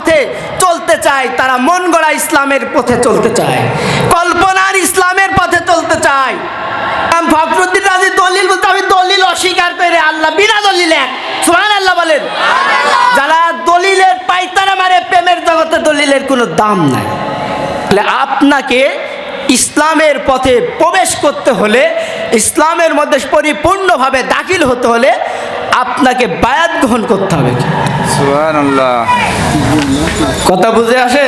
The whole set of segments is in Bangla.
পথে চলতে চায় তারা মন গড়া ইসলামের পথে চলতে চায়। কল্পনার ইসলামের পথে চলতে চায়। ফখরুদ্দিন রাজি দলিল বলতে আমি দলিল অস্বীকার করে আল্লাহ বিনা দলিলে সুহান আল্লাহ বলেন। যারা দলিলের পাইতারা মারে প্রেমের জগতে দলিলের কোনো দাম নাই। তাহলে আপনাকে ইসলামের পথে প্রবেশ করতে হলে ইসলামের মধ্যে পরিপূর্ণভাবে দাখিল হতে হলে আপনাকে বায়াত গ্রহণ করতে হবে। কথা বুঝে আসে?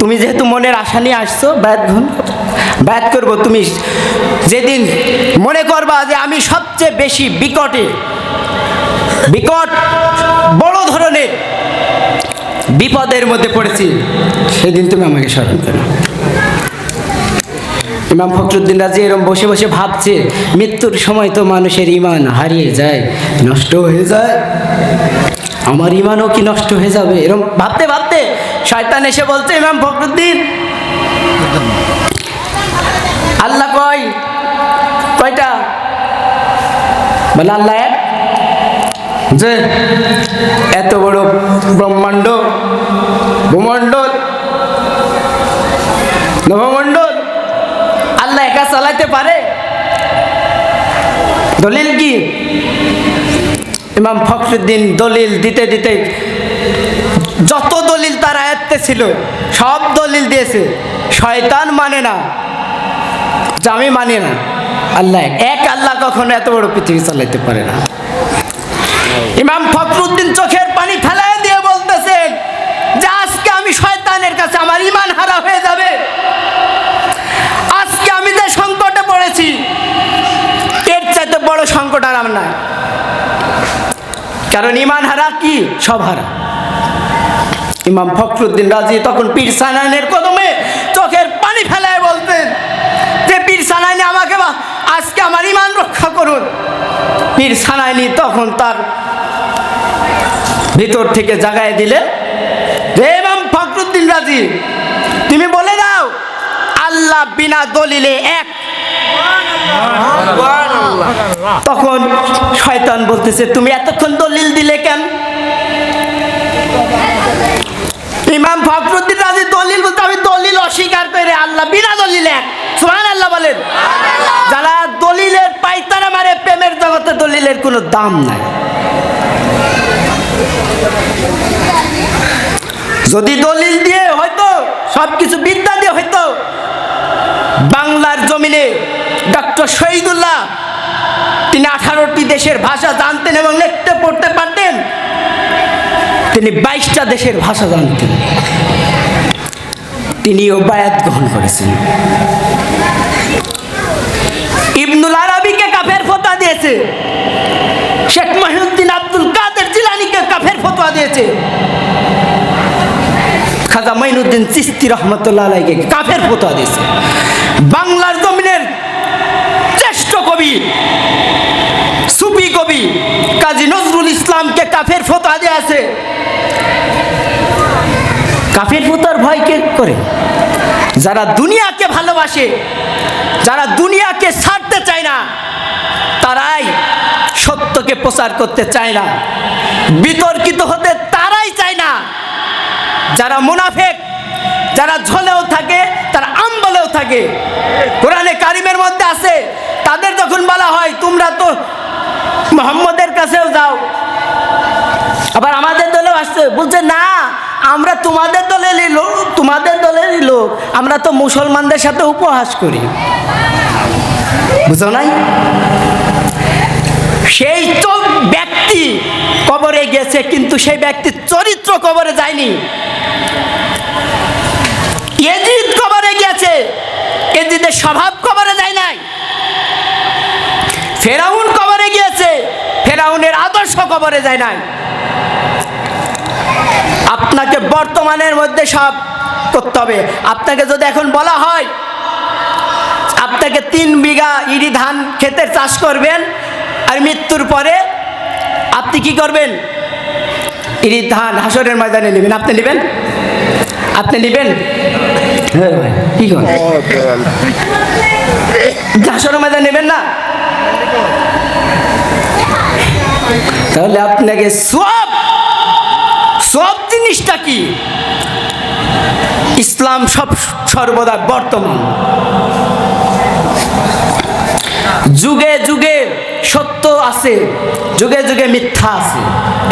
তুমি যেহেতু মনের আশা নিয়ে আসছো ব্যাত গ্রহণ। ব্যাত করব তুমি। যেদিন মনে করবা যে আমি সবচেয়ে বেশি বিকটে বিকট বড় ধরনের বিপদের মধ্যে পড়েছি সেদিন তুমি আমাকে স্মরণ করো। ইমাম ফখরুদ্দিন রাজি এরম বসে বসে ভাবছে, মৃত্যুর সময় তো মানুষের ইমান হারিয়ে যায়, নষ্ট হয়ে যায়। আমার ইমানও কি নষ্ট হয়ে যাবে? এরম ভাবতে ভাবতে শয়তান এসে বলছে, ইমাম ফখরুদ্দিন। আল্লাহ কয়, কয়টা? বলে আল্লাহ এক। যে এত বড় ব্রহ্মাণ্ড, ভূমণ্ডল নবমণ্ডল আল্লাহ একা চালাইতে পারে দলিল কি? ইমাম ফখরুদ্দিন দলিল দিতে দিতে যত দলিল তার আয়ত্তে ছিল, সব দলিল দিয়েছে। শয়তান মানে না, জামি মানে না। আল্লাহ, এক। এক আল্লাহ কখনো এত বড় পৃথিবী চালাইতে পারে না। ইমাম ফখরুদ্দিন চোখের পানি ফেলায় দিয়ে বলতেছেন যে আজকে আমি শয়তানের কাছে আমার ইমান হারা হয়ে যাবে আজকে আমি যে সংকটে পড়েছি এর চাইতে বড় সংকট আর আমার নাই কারণ ইমান হারা কি? সব হারা। ইমাম ফখরুদ্দিন রাজি তখন পীর সানাইনের কদমে চোখের পানি ফেলায় বলতেন, যে পীর সানাইনি আমাকে বা- আজকে আমার ইমান রক্ষা করুন। পীর সানাইনি তখন তার ভিতর থেকে জাগায় দিলে যে ইমাম ফখরুদ্দিন রাজি, তুমি বলে দাও, আল্লাহ বিনা দলিলে এক তখন শয়তান বলতেছে তুমি এতক্ষণ দলিল দিলে কেন? ইমাম ফখরুদ্দিন রাজি দলিল বলতে আমি দলিল অস্বীকার করে আল্লাহ বিনা দলিলে এক। সুহান আল্লাহ বলেন যারা দলিলের পাইতারা মারে প্রেমের জগতে দলিলের কোনো দাম নাই। যদি দলিল দিয়ে হয়তো সব কিছু বিদ্যা দিয়ে হয়তো বাংলার জমিনে ডক্টর শহীদুল্লাহ, তিনি আঠারোটি দেশের ভাষা জানতেন এবং লিখতে পড়তে পারতেন। তিনি বাইশটা দেশের ভাষা জানতেন। তিনিও বায়াত গ্রহণ করেছেন। ইবনুল আরবিকে কাফের ফতোয়া দিয়েছে। শেখ মহিউদ্দিন আব্দুল কাদের জিলানিকে কাফের ফতোয়া দিয়েছে। খাজা মাইনুদ্দিন চিস্তি রহমতুল্লাহ আলাইকে কাফের ফতোয়া দিয়েছে। শ্রেষ্ঠ কবি সুফি কবি কাজী নজরুল ইসলামকে কাফের ফতোয়া দিয়েছে কাফের ফতোয়ার ভয় কে করে? যারা দুনিয়াকে ভালোবাসে, যারা দুনিয়াকে ছাড়তে চায় না, তারাই সত্যকে প্রচার করতে চায় না। বিতর্কিত হতে তারাই চায় না। যারা মুনাফেক, যারা ঝলেও থাকে, তারা আম্বলেও থাকে। কোরআনে কারিমের মধ্যে আছে, তাদের যখন বলা হয়, তোমরা তো মোহাম্মদের কাছেও যাও। আবার আমাদের দলেও আসছে, বলছে, না, আমরা তোমাদের দলেরই লোক তোমাদের দলেরই লোক, আমরা তো মুসলমানদের সাথে উপহাস করি। বুঝো নাই? সেই তো ব্যক্তি কবরে গেছে, কিন্তু সেই ব্যক্তির চরিত্র কবরে যায়নি। এজিদ কবরে গেছে, এজিদের স্বভাব ফেরাউন কবরে গিয়েছে। ফেরাউনের আদর্শ কবরে যায় নাই। আপনাকে বর্তমানের মধ্যে সব করতে হবে। আপনাকে যদি এখন বলা হয় আপনাকে তিন বিঘা ইরি ধান ক্ষেতের চাষ করবেন আর মৃত্যুর পরে আপনি কি করবেন? ইরি ধান হাসরের ময়দানে নেবেন। আপনি নেবেন? আপনি নেবেন? হ্যাঁ ভাই। কি করেন? হাসরের ময়দান নেবেন না? তাহলে আপনাকে সব সব জিনিসটা কি? ইসলাম সব সর্বদা বর্তমান। যুগে যুগে সত্য আছে যুগে যুগে মিথ্যা আছে।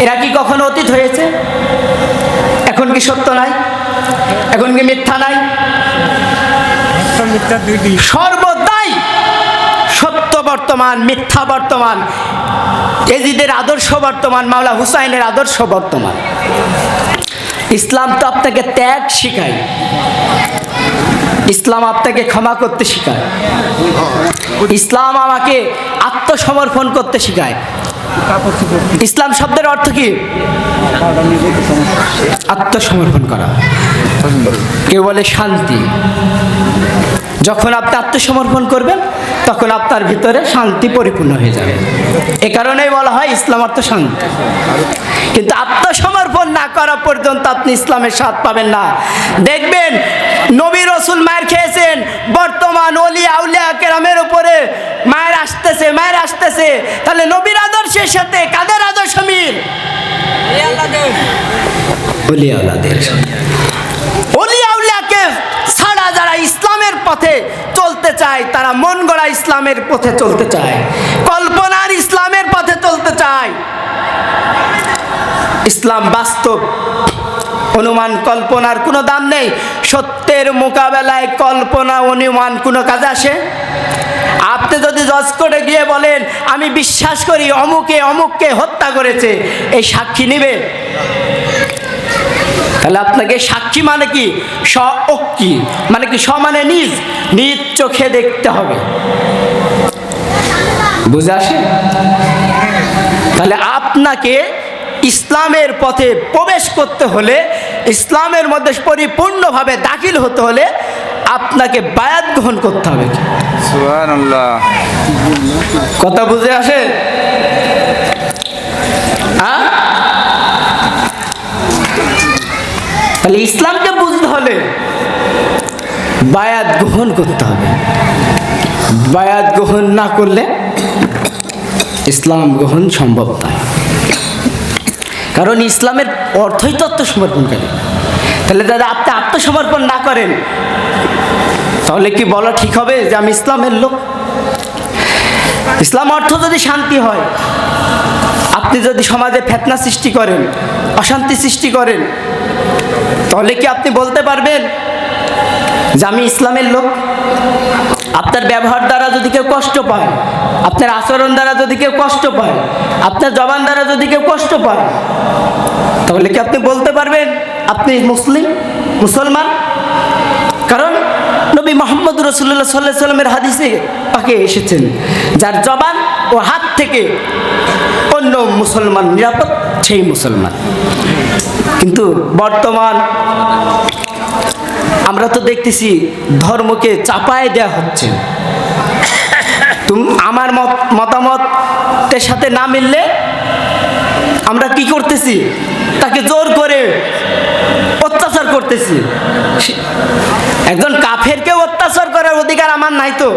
এরা কি কখনো অতীত হয়েছে? এখন কি সত্য নাই? এখন কি মিথ্যা নাই? সত্য বর্তমান, মিথ্যা বর্তমান, এজিদের আদর্শ বর্তমান, মাওলা হুসাইনের আদর্শ বর্তমান। ইসলাম তো আপনাকে ত্যাগ শিখায়। ইসলাম আপনাকে ক্ষমা করতে শেখায়। ইসলাম আমাকে আত্মসমর্পণ করতে শেখায়। ইসলাম শব্দের অর্থ কি? আত্মসমর্পণ করা। কেউ বলে শান্তি। যখন আপনি আত্মসমর্পণ করবেন, তখন আপনার ভিতরে শান্তি পরিপূর্ণ হয়ে যাবে। এ কারণেই বলা হয় ইসলাম অর্থ শান্তি। কিন্তু আত্মসমর্পণ না করা পর্যন্ত আপনি ইসলামের স্বাদ পাবেন না। দেখবেন, নবী রসুল মায়ের খেয়েছেন, বর্তমান অলি আউলিয়া কেরামের উপরে মায়ের আসতেছে মায়ের আসতেছে। তাহলে নবীর আদর্শের সাথে কাদের আদর্শ মিল? অলি আউলাদের অলি আউলিয়াকে ছাড়া যারা ইসলামের পথে চলতে চায়, তারা মন গড়া ইসলামের পথে চলতে চায়। কল্পনার ইসলামের পথে চলতে চায়। ইসলাম বাস্তব। অনুমান, কল্পনার কোনো দাম নেই। সত্যের মোকাবেলায় কল্পনা, অনুমান কোনো কাজে আসে? আপনি যদি জজ করে গিয়ে বলেন, আমি বিশ্বাস করি অমুকে, অমুককে হত্যা করেছে, এই সাক্ষী নিবে। তাহলে আপনাকে সাক্ষী মানে কি? স অক্ষি মানে কি স মানে নিজ নিজ চোখে দেখতে হবে। বুঝে আসে? তাহলে আপনাকে ইসলামের পথে প্রবেশ করতে হলে ইসলামের মধ্যে পরিপূর্ণভাবে দাখিল হতে হলে আপনাকে বায়াত গ্রহণ করতে হবে। কথা বুঝে আসে? তাহলে ইসলামকে বুঝতে হলে বায়াত গ্রহণ করতে হবে। বায়াত গ্রহণ না করলে ইসলাম গ্রহণ সম্ভব নয়। কারণ ইসলামের অর্থই তো আত্মসমর্পণকারী। তাহলে দাদা আপনি আত্মসমর্পণ না করেন, তাহলে কি বলা ঠিক হবে যে আমি ইসলামের লোক? ইসলাম অর্থ যদি শান্তি হয়, আপনি যদি সমাজে ফেতনা সৃষ্টি করেন, অশান্তি সৃষ্টি করেন তাহলে কি আপনি বলতে পারবেন যে আমি ইসলামের লোক? আপনার ব্যবহার দ্বারা যদি কেউ কষ্ট পায়, আপনার আচরণ দ্বারা যদি কেউ কষ্ট পায়, আপনার জবান দ্বারা যদি কেউ কষ্ট পায়, তাহলে কি আপনি বলতে পারবেন আপনি মুসলিম, মুসলমান? কারণ নবী মোহাম্মদ রসুল্লাহ সাল্লাহ সাল্লামের হাদিসে পাকে এসেছেন, যার জবান ও হাত থেকে অন্য মুসলমান নিরাপদ, সেই মুসলমান। কিন্তু বর্তমান আমরা তো দেখতেছি ধর্মকে চাপায় দেয়া হচ্ছে। তুমি আমার মত মতামতের সাথে না মিললে আমরা কি করতেছি? তাকে জোর করে করতেছি। একজন কাফেরকে অত্যাচার করার অধিকার আমার নাই তো।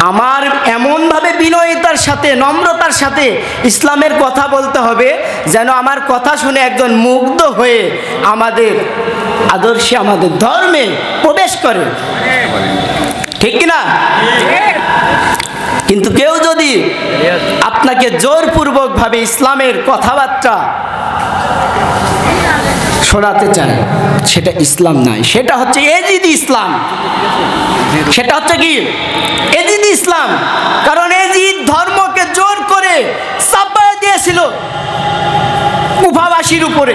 আমার এমনভাবে বিনয়িতার সাথে, নম্রতার সাথে ইসলামের কথা বলতে হবে, যেন আমার কথা শুনে একজন মুগ্ধ হয়ে আমাদের আদর্শে, আমাদের ধর্মে প্রবেশ করে। ঠিক কিনা? কিন্তু কেউ যদি আপনাকে জোরপূর্বকভাবে ইসলামের কথাবার্তা শোনাতে চায়, সেটা ইসলাম নাই। সেটা হচ্ছে এজিদি ইসলাম। সেটা হচ্ছে কি? এজিদ ইসলাম। কারণ এজিদ ধর্মকে জোর করে চাপায় দিয়েছিল কুফাবাসীর উপরে।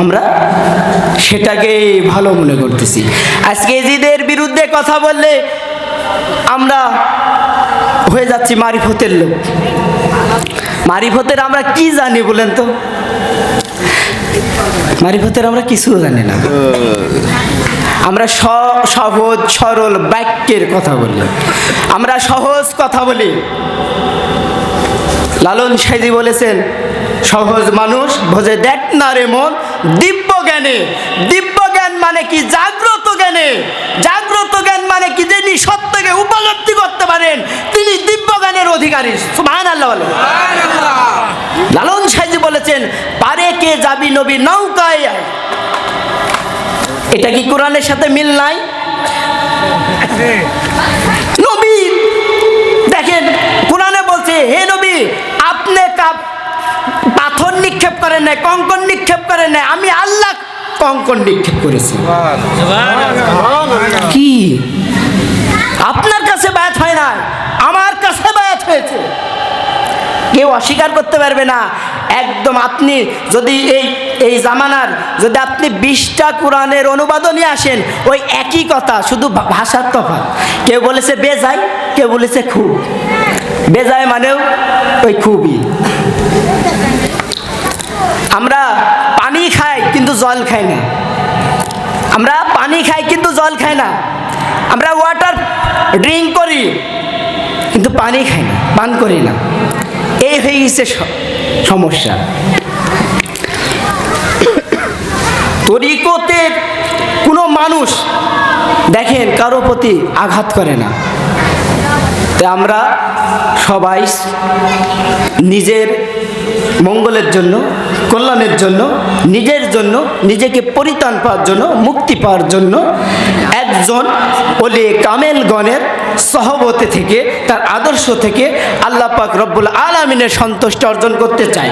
আমরা সেটাকে ভালো মনে করতেছি। আজকে এজিদের বিরুদ্ধে কথা বললে আমরা হয়ে যাচ্ছি মারিফতের লোক। মারিফতের আমরা কি জানি বলেন তো? মারিফতের আমরা কিছু জানি না। আমরা সহজ, সরল বাক্যের কথা বলি। আমরা সহজ কথা বলি। লালন সাইজি বলেছেন, সহজ মানুষ ভোজে দেখ না রে মন, দিব্য জ্ঞানে। দিব্য জ্ঞান মানে কি? জাগ্রত জ্ঞানে। জাগ্রত জ্ঞান মানে কি? যিনি সত্যকে উপলব্ধি করতে পারেন। তিনি দিব্য জ্ঞানের অধিকারী সুবহান আল্লাহ লালন সাহেজি বলেছেন পারে কে যাবি নবী নৌকায় এটা কি কোরআনের সাথে মিল নাই? নবী দেখেন কোরআনে বলছে হে নবী আপনি কাপ পাথর নিক্ষেপ করেন নাই কঙ্কন নিক্ষেপ করেন নাই আমি আল্লাহ কঙ্কন নিক্ষেপ করেছি। কি? আপনার কাছে বায়াত হয় না আমার কাছে বায়াত হয়েছে। কেউ অস্বীকার করতে পারবে না। একদম আপনি যদি এই এই জামানার, যদি আপনি বিশটা কোরআনের অনুবাদও নিয়ে আসেন, ওই একই কথা, শুধু ভাষার তফাৎ। কেউ বলেছে বেজায়, কেউ বলেছে খুব। বেজায় মানেও ওই খুবই। আমরা পানি খাই, কিন্তু জল খাই না। আমরা পানি খাই, কিন্তু জল খাই না। আমরা ওয়াটার ড্রিঙ্ক করি, কিন্তু পানি খাই না, পান করি না। এই হয়ে গেছে সমস্যা। তরিকতের কোনো মানুষ দেখেন কারও প্রতি আঘাত করে না। আমরা সবাই নিজের মঙ্গলের জন্য, কল্যাণের জন্য নিজের জন্য, নিজেকে পরিত্রাণ পাওয়ার জন্য, মুক্তি পাওয়ার জন্য একজন ওলে কামেলগণের সহবতে থেকে, তার আদর্শ থেকে আল্লাপাক রব্বুল আলমিনের সন্তুষ্ট অর্জন করতে চায়।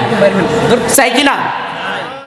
চাই কি না?